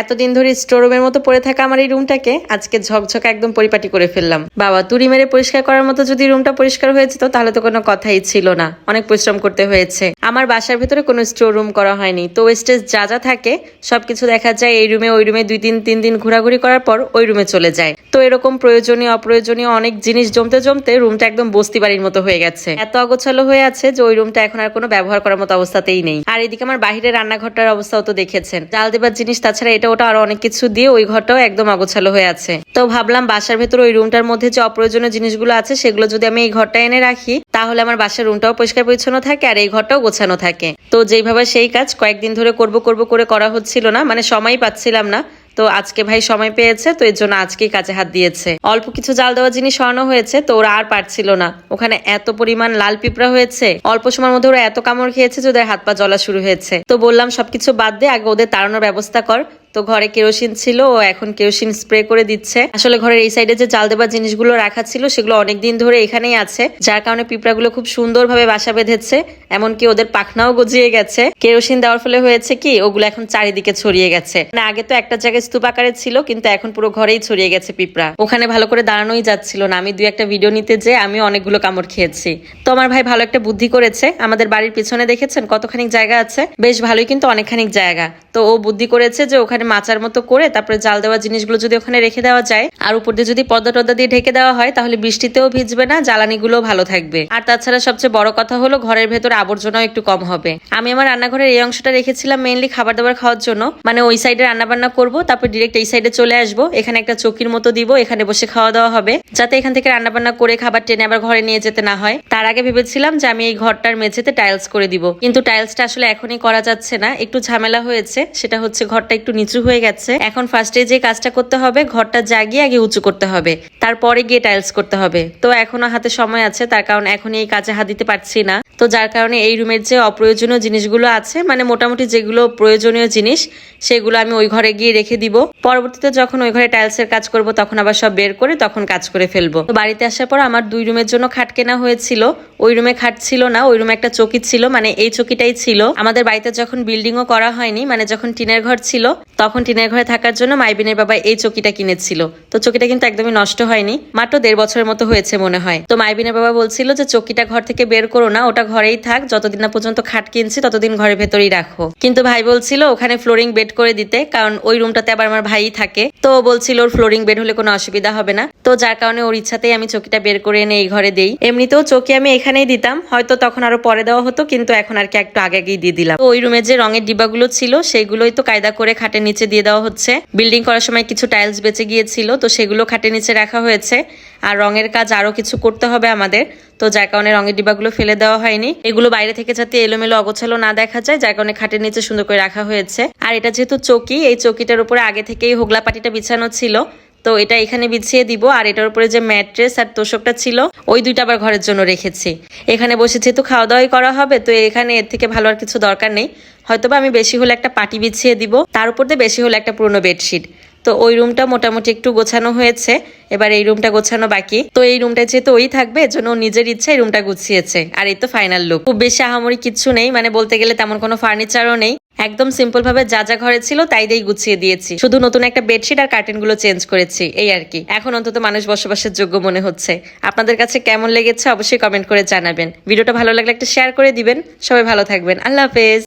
এতদিন ধরে স্টোরুমের মতো পড়ে থাকা আমার এই রুমটাকে আজকে ঝকঝকে একদম পরিপাটি করে ফেললাম। বাবা, তুড়ি মেরে পরিষ্কার করার মতো যদি রুমটা পরিষ্কার হয়ে যেত, তাহলে তো কোনো কথাই ছিল না। অনেক পরিশ্রম করতে হয়েছে। আমার বাসার ভিতরে কোনো স্টোর রুম করা হয়নি। তো ওয়েস্টেজ যা যা থাকে, সবকিছু দেখা যায় এই রুমে ওই রুমে দুই তিন তিন দিন ঘোরাঘুরি করার পর ওই রুমে চলে যায়। তো এরকম প্রয়োজনীয়, অপ্রয়োজনীয় অনেক জিনিস জমতে জমতে রুমটা একদম বস্তি বাড়ির মতো হয়ে গেছে। এত অগোছালো হয়ে আছে যে ওই রুমটা এখন আর কোনো ব্যবহার করার মতো অবস্থাতেই নেই। আর এদিকে আমার বাহিরে রান্নাঘরটার অবস্থাও তো দেখেছেন। চাল দেবার জিনিস, তাছাড়া এটা ওটা আরও অনেক কিছু দিয়ে ওই ঘরটাও একদম অগোছালো হয়ে আছে। তো ভাবলাম বাসার ভেতর ওই রুমটার মধ্যে যে অপ্রয়োজনীয় জিনিসগুলো আছে, সেগুলো যদি আমি এই ঘরটা এনে রাখি, তাহলে আমার বাসার রুমটাও পরিষ্কার পরিচ্ছন্ন থাকে আর এই ঘরটাও গোছানো থাকে। তো যেইভাবে সেই কাজ কয়েকদিন ধরে করব করব করে করা হচ্ছিল না মানে সময় পাচ্ছিলাম না। তো আজকে ভাই সময় পেয়েছে, তো এর জন্য আজকেই কাজে হাত দিয়েছে। অল্প কিছু জাল দেওয়া জিনিস সরানো হয়েছে, তো ওরা আর পারছিল না। ওখানে এত পরিমাণ লাল পিঁপড়া হয়েছে, অল্প সময়ের মধ্যে ওরা এত কামড় খেয়েছে যে ওদের হাত পা জ্বলা শুরু হয়েছে। তো বললাম সবকিছু বাদ দিয়ে আগে ওদের তাড়ানোর ব্যবস্থা কর তো ঘরে কেরোসিন ছিল, ও এখন কেরোসিন স্প্রে করে দিচ্ছে। আসলে ঘরের এই সাইডে যে জাল দেবার জিনিসগুলো রাখা ছিল, সেগুলো অনেকদিন ধরে এখানেই আছে, যার কারণে পিঁপড়াগুলো খুব সুন্দরভাবে বাসা বেঁধেছে, এমনকি ওদের পাখনাও গজিয়ে গেছে। কেরোসিন দেওয়ার ফলে হয়েছে কি, ওগুলো এখন চারিদিকে ছড়িয়ে গেছে। মানে আগে তো একটা জায়গায় স্তূপ আকারে ছিল, কিন্তু এখন পুরো ঘরেই ছড়িয়ে গেছে পিঁপড়া। ওখানে ভালো করে দাঁড়ানোই যাচ্ছিল না। আমি দুই একটা ভিডিও নিতে যে আমি অনেকগুলো কামড় খেয়েছি। তো আমার ভাই ভালো একটা বুদ্ধি করেছে। আমাদের বাড়ির পিছনে দেখেছেন কতখানিক জায়গা আছে? বেশ ভালোই, কিন্তু অনেকখানিক জায়গা। তো ও বুদ্ধি করেছে যে ওখানে মাচার মতো করে তারপরে জাল দেওয়া জিনিসগুলো যদি ওখানে রেখে দেওয়া যায়, আর উপর দিয়ে যদি পর্দা টর্দা দিয়ে ঢেকে দেওয়া হয়, তাহলে বৃষ্টিতেও ভিজবে না জ্বালানিগুলো ভালো থাকবে। আর তাছাড়া সবচেয়ে বড় কথা হলো, ঘরের ভেতর আবর্জনাও একটু কম হবে। আমি আমার রান্নাঘরের এই অংশটা রেখেছিলাম মেইনলি খাবার দাবার খাওয়ার জন্য। মানে ওই সাইডে রান্না বান্না করব, তারপর ডিরেক্ট এই সাইডে চলে আসব। এখানে একটা চকির মতো দিব, এখানে বসে খাওয়া দাওয়া হবে, যাতে এখান থেকে রান্না বান্না করে খাবার টেনে আবার ঘরে নিয়ে যেতে না হয়। তার আগে ভেবেছিলাম যে আমি এই ঘরটার মেঝেতে টাইলস করে দিব। কিন্তু টাইলসটা আসলে এখনই করা যাচ্ছে না, একটু ঝামেলা হয়েছে। সেটা হচ্ছে ঘরটা একটু নিচু হয়ে গেছে। এখন ফার্স্টে যে কাজটা করতে হবে, ঘরটা জাগিয়ে আগে উঁচু করতে হবে। তারপরে গিয়ে টাইলস করতে হবে। তো এখনও হাতে সময় আছে, তার কারণ এখনই এই কাজে হাত দিতে পারছি না। তো যার কারণে এই রুমের যে অপ্রয়োজনীয় জিনিসগুলো আছে মানে মোটামুটি যেগুলো প্রয়োজনীয় জিনিস, সেগুলো আমি ওই ঘরে গিয়ে রেখে দিব। পরবর্তীতে যখন ওই ঘরে টাইলসের কাজ করব, তখন আবার সব বের করে তখন কাজ করে ফেলব। বাড়িতে আসার পর আমার দুই রুমের জন্য খাট কেনা হয়েছিল। ওই রুমে খাট ছিল না, ওই রুমে একটা চকি ছিল মানে এই চকিটাই ছিল। আমাদের বাড়িতে যখন বিল্ডিংও করা হয়নি মানে যখন টিনের ঘর ছিল তখন টিনের ঘরে থাকার জন্য মাইবিনের বাবা এই চকিটা কিনেছিল। তো চকিটা কিন্তু একদমই নষ্ট হয়নি, মাত্র দেড় বছরের মতো হয়েছে মনে হয়। তো মাইবিনের বাবা বলছিল যে, চকিটা ঘর থেকে বের করো না, ওটা ঘরেই থাক, যতদিন না পর্যন্ত খাট কিনছি, ততদিন ঘরের ভেতরেই রাখো। কিন্তু ভাই বলছিল, ওখানে ফ্লোরিং বেড করে দিতে, কারণ ওই রুমটাতে আবার আমার ভাই থাকে। তো বলছিল, ওর ফ্লোরিং বেড হলে কোনো অসুবিধা হবে না। তো যার কারণে ওর ইচ্ছাতেই আমি চকিটা বের করে এনে এই ঘরে দেই। এমনিতেও চকি আমি এখানেই দিতাম, হয়তো তখন আরও পরে দেওয়া হতো, কিন্তু এখন আর কি একটু আগে আগেই দিয়ে দিলাম। তো ওই রুমে যে রঙের ডিব্বাগুলো ছিল সেগুলোই তো কায়দা করে খাটের নিচে দিয়ে দেওয়া হচ্ছে। বিল্ডিং করার সময় কিছু টাইলস বেঁচে গিয়েছিল, তো সেগুলো খাটের নিচে রাখা হয়েছে। আর রঙের কাজ আরও কিছু করতে হবে আমাদের, তো যার কারণে রঙের ডিব্বাগুলো ফেলে দেওয়া হয়নি। এগুলো বাইরে থেকে যাতে এলোমেলো অগোছালো না দেখা যায়, যার কারণে খাটের নিচে সুন্দর করে রাখা হয়েছে। আর এটা যেহেতু চৌকি, এই চৌকিটার উপরে আগে থেকেই হোগলা পাটিটা বিছানো ছিল তো এটা এখানে বিছিয়ে দিব। আর এটার উপরে যে ম্যাট্রেস আর তোষকটা ছিল, ওই দুইটা আবার ঘরের জন্য রেখেছি। এখানে বসে যেহেতু খাওয়া দাওয়াই করা হবে, তো এখানে এর থেকে ভালো আর কিছু দরকার নেই। হয়তোবা আমি বেশি হলে একটা পাটি বিছিয়ে দিব। তার উপর দিয়ে বেশি হলে একটা পুরনো বেডশিট। তো ওই রুমটা মোটামুটি একটু গোছানো হয়েছে। এবার এই রুমটা গোছানো বাকি। তো এই রুমটা যেহেতু ওই থাকবে এর জন্য ও নিজের ইচ্ছা এই রুমটা গুছিয়েছে। আর এই তো ফাইনাল লুক। খুব বেশি আহামরি কিচ্ছু নেই মানে বলতে গেলে তেমন কোনো ফার্নিচারও নেই। একদম সিম্পল ভাবে যা যা ঘরে ছিল তাই দিয়ে গুছিয়ে দিয়েছি। শুধু নতুন একটা বেডশিট আর কার্টেনগুলো চেঞ্জ করেছি, এই আর কি। এখন অন্তত মানুষ বসবাসের যোগ্য মনে হচ্ছে। আপনাদের কাছে কেমন লেগেছে অবশ্যই কমেন্ট করে জানাবেন। ভিডিওটা ভালো লাগলে একটা শেয়ার করে দিবেন। সবাই ভালো থাকবেন। আল্লাহ হাফেজ।